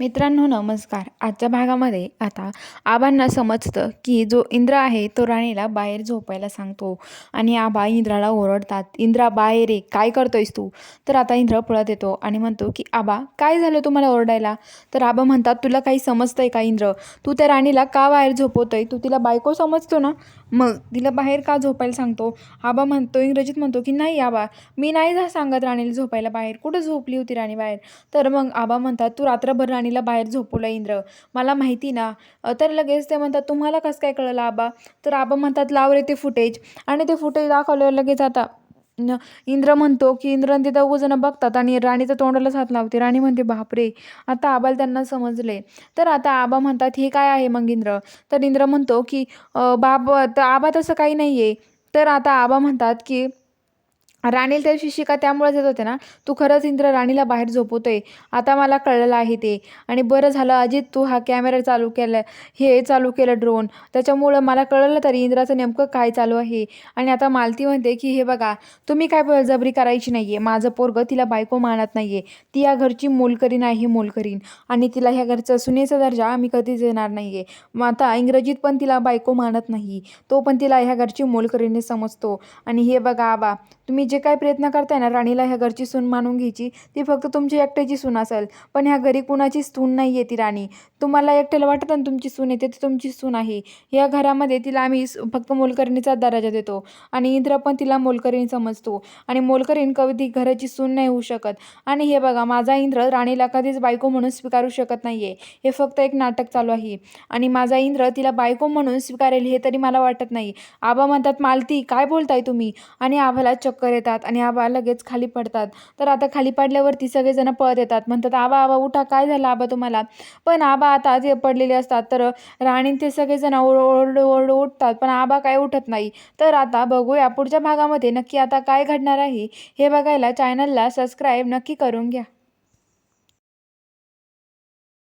मित्रांनो नमस्कार. आजच्या भागामध्ये आता आबांना समजतं की जो इंद्र आहे तो राणीला बाहेर झोपायला सांगतो आणि आबा इंद्राला ओरडतात. इंद्रा बाहेर रे काय करतोयस तू? तर आता इंद्र पळत येतो आणि म्हणतो की आबा काय झालं तुम्हाला ओरडायला? तर आबा म्हणतात तुला काही समजतंय का इंद्र? तू त्या राणीला का बाहेर झोपवतोय? तू तिला बायको समजतो ना. मग तिला बाहेर का झोपायला सांगतो? आबा म्हणतो इंग्रजीत म्हणतो की नाही आबा मी नाही जा सांगत राणीला झोपायला बाहेर. कुठं झोपली होती राणी बाहेर? तर मग आबा म्हणतात तू रात्रभर राणीला बाहेर झोपवलं इंद्र. मला माहिती ना. तर लगेच ते म्हणतात तुम्हाला कसं काय कळलं आबा? तर आबा म्हणतात लाव रे ते फुटेज आणि ते फुटेज दाखवल्यावर लगेच आता इंद्र म्हणतो की इंद्र ते दोघंजणं बघतात आणि राणीचं तोंडालाच हात लावते. राणी म्हणते बापरे आता आबाला त्यांना समजले. तर आता आबा म्हणतात हे काय आहे मग इंद्र? तर इंद्र म्हणतो की बाब तर आबा तसं काही नाही आहे तर आता आबा म्हणतात की राणीला त्या शिक्षिका त्यामुळेच येत होते ना. तू खरंच इंद्र राणीला बाहेर झोपवतोय. आता मला कळलेलं आहे ते. आणि बरं झालं अजित तू हा कॅमेरा चालू केला हे चालू केलं ड्रोन त्याच्यामुळं मला कळलं तरी इंद्राचं नेमकं काय चालू आहे. आणि आता मालती म्हणते की हे बघा तुम्ही काय बळजबरी करायची नाही आहे माझं पोरगं तिला बायको मानत नाही आहे ती या घरची मोलकरी नाही मोलकरीन आणि तिला ह्या घरचा सुनेचा दर्जा आम्ही कधीच देणार नाही आहे मग आता इंग्रजीत पण तिला बायको मानत नाही. तो पण तिला ह्या घरची मोलकरीने समजतो. आणि हे बघा आबा तुम्ही जे काही प्रयत्न करताय ना राणीला ह्या घरची सून मानून घ्यायची ती फक्त तुमची एकट्याची सून असेल. पण ह्या घरी कुणाची सून नाही आहे ती राणी. तुम्हाला एकट्याला वाटत ना तुमची सून येते ती तुमची सून आहे. या घरामध्ये तिला आम्ही फक्त मोलकरणीचा दर्जा देतो आणि इंद्र पण तिला मोलकरीण समजतो. आणि मोलकरीण कधी घराची सून नाही होऊ शकत. आणि हे बघा माझा इंद्र राणीला कधीच बायको म्हणून स्वीकारू शकत नाही आहे हे फक्त एक नाटक चालू आहे. आणि माझा इंद्र तिला बायको म्हणून स्वीकारेल हे तरी मला वाटत नाही. आबा म्हणतात मालती काय बोलताय तुम्ही? आणि आबाला चक्कर येतात आणि आबा लगेच खाली पडतात. तर आता खाली पडल्यावरती सगळेजण पळत येतात. म्हणतात आबा आबा उठा. काय झालं आबा तुम्हाला? पण आबा आता जे पडलेले असतात तर राणी ते सगळेजण ओरड ओरडू ओरडू उठतात. पण आबा काय उठत नाही. तर आता बघूया पुढच्या भागामध्ये नक्की आता काय घडणार आहे. हे बघायला चॅनलला सबस्क्राईब नक्की करून घ्या.